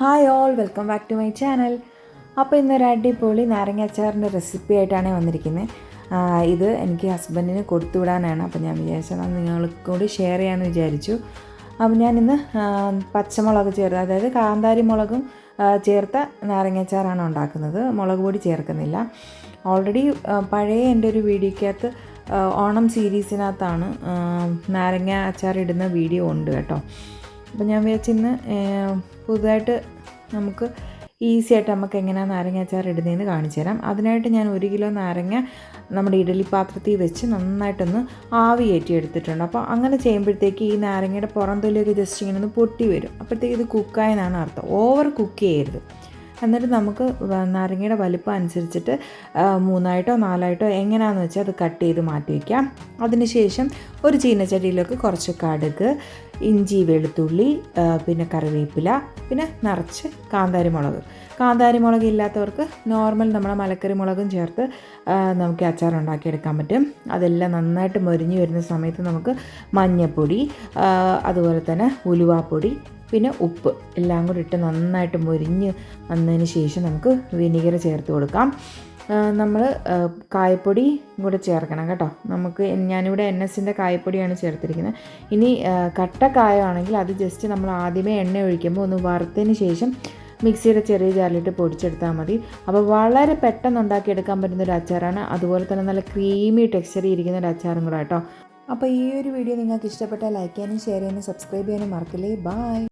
Hi all welcome back to my channel അപ്പോൾ ഇന്നൊരു അടിപൊളി നാരങ്ങ അച്ചാറിന്റെ റെസിപ്പി ആയിട്ടാണ് വന്നിരിക്കുന്നത് ഇത് എനിക്ക് ഹസ്ബൻഡിന് കൊടുത്തുവിടാനാണ്. അപ്പോൾ ഞാൻ വിചാരിച്ചത് അത് നിങ്ങൾക്ക് കൂടി ഷെയർ ചെയ്യാമെന്ന് വിചാരിച്ചു. അപ്പോൾ ഞാനിന്ന് പച്ചമുളക് ചേർത്ത് അതായത് കാന്താരി മുളകും ചേർത്ത നാരങ്ങാച്ചാറാണ് ഉണ്ടാക്കുന്നത്. മുളക് പൊടി ചേർക്കുന്നില്ല. ഓൾറെഡി പഴയ എന്റെ ഒരു വീഡിയോക്കകത്ത് ഓണം സീരീസിനകത്താണ് നാരങ്ങ അച്ചാർ ഇടുന്ന വീഡിയോ ഉണ്ട് കേട്ടോ. അപ്പോൾ ഞാൻ വിചാരിച്ചു ഇന്ന് ഏഹ്, പുതുതായിട്ട് നമുക്ക് ഈസി ആയിട്ട് നമുക്ക് എങ്ങനെയാണ് നാരങ്ങ അച്ചാർ ഇടുന്നതെന്ന് കാണിച്ചു തരാം അതിനായിട്ട് ഞാൻ ഒരു കിലോ നാരങ്ങ നമ്മുടെ ഇഡലി പാത്രത്തിൽ വെച്ച് നന്നായിട്ടൊന്ന് ആവി കയറ്റി എടുത്തിട്ടുണ്ട് അപ്പോൾ അങ്ങനെ ചെയ്യുമ്പോഴത്തേക്ക് ഈ നാരങ്ങയുടെ പുറം തൊലിയൊക്കെ ജസ്റ്റ് ഇങ്ങനെ ഒന്ന് പൊട്ടി വരും. അപ്പോഴത്തേക്ക് ഇത് കുക്കായെന്നാണ് അർത്ഥം. ഓവർ കുക്ക് ചെയ്യരുത്. എന്നിട്ട് നമുക്ക് നാരങ്ങയുടെ വലിപ്പം അനുസരിച്ചിട്ട് മൂന്നായിട്ടോ നാലായിട്ടോ എങ്ങനെയാണെന്ന് വെച്ചാൽ അത് കട്ട് ചെയ്ത് മാറ്റി വയ്ക്കാം അതിനുശേഷം ഒരു ചീനച്ചട്ടിയിലേക്ക് കുറച്ച് കടുക് ഇഞ്ചി വെളുത്തുള്ളി പിന്നെ കറിവേപ്പില പിന്നെ നിറച്ച് കാന്താരി മുളക് കാന്താരി മുളക് ഇല്ലാത്തവർക്ക് നോർമൽ നമ്മളെ മലക്കറി മുളകും ചേർത്ത് നമുക്ക് അച്ചാർ ഉണ്ടാക്കിയെടുക്കാൻ പറ്റും. അതെല്ലാം നന്നായിട്ട് മൊരിഞ്ഞ് വരുന്ന സമയത്ത് നമുക്ക് മഞ്ഞൾപ്പൊടി അതുപോലെ തന്നെ ഉലുവാപ്പൊടി പിന്നെ ഉപ്പ് എല്ലാം കൂടി ഇട്ട് നന്നായിട്ട് മുരിഞ്ഞ് വന്നതിന് ശേഷം നമുക്ക് വിനീഗർ ചേർത്ത് കൊടുക്കാം. നമ്മൾ കായപ്പൊടി കൂടെ ചേർക്കണം കേട്ടോ. നമുക്ക് ഞാനിവിടെ എൻ എസിന്റെ കായപ്പൊടിയാണ് ചേർത്തിരിക്കുന്നത്. ഇനി കട്ട കായമാണെങ്കിൽ അത് ജസ്റ്റ് നമ്മൾ ആദ്യമേ എണ്ണ ഒഴിക്കുമ്പോൾ ഒന്ന് വറുത്തതിന് ശേഷം മിക്സിയുടെ ചെറിയ ജാലിട്ട് പൊടിച്ചെടുത്താൽ മതി. അപ്പോൾ വളരെ പെട്ടെന്ന് ഉണ്ടാക്കിയെടുക്കാൻ പറ്റുന്ന ഒരു അച്ചാറാണ്. അതുപോലെ തന്നെ നല്ല ക്രീമി ടെക്സ്ചർ ഇരിക്കുന്ന ഒരു അച്ചാറും കൂടെ കേട്ടോ. അപ്പോൾ ഈ ഒരു വീഡിയോ നിങ്ങൾക്ക് ഇഷ്ടപ്പെട്ടാൽ ലൈക്ക് ചെയ്യാനും ഷെയർ ചെയ്യാനും സബ്സ്ക്രൈബ് ചെയ്യാനും മറക്കില്ലേ. ബായ്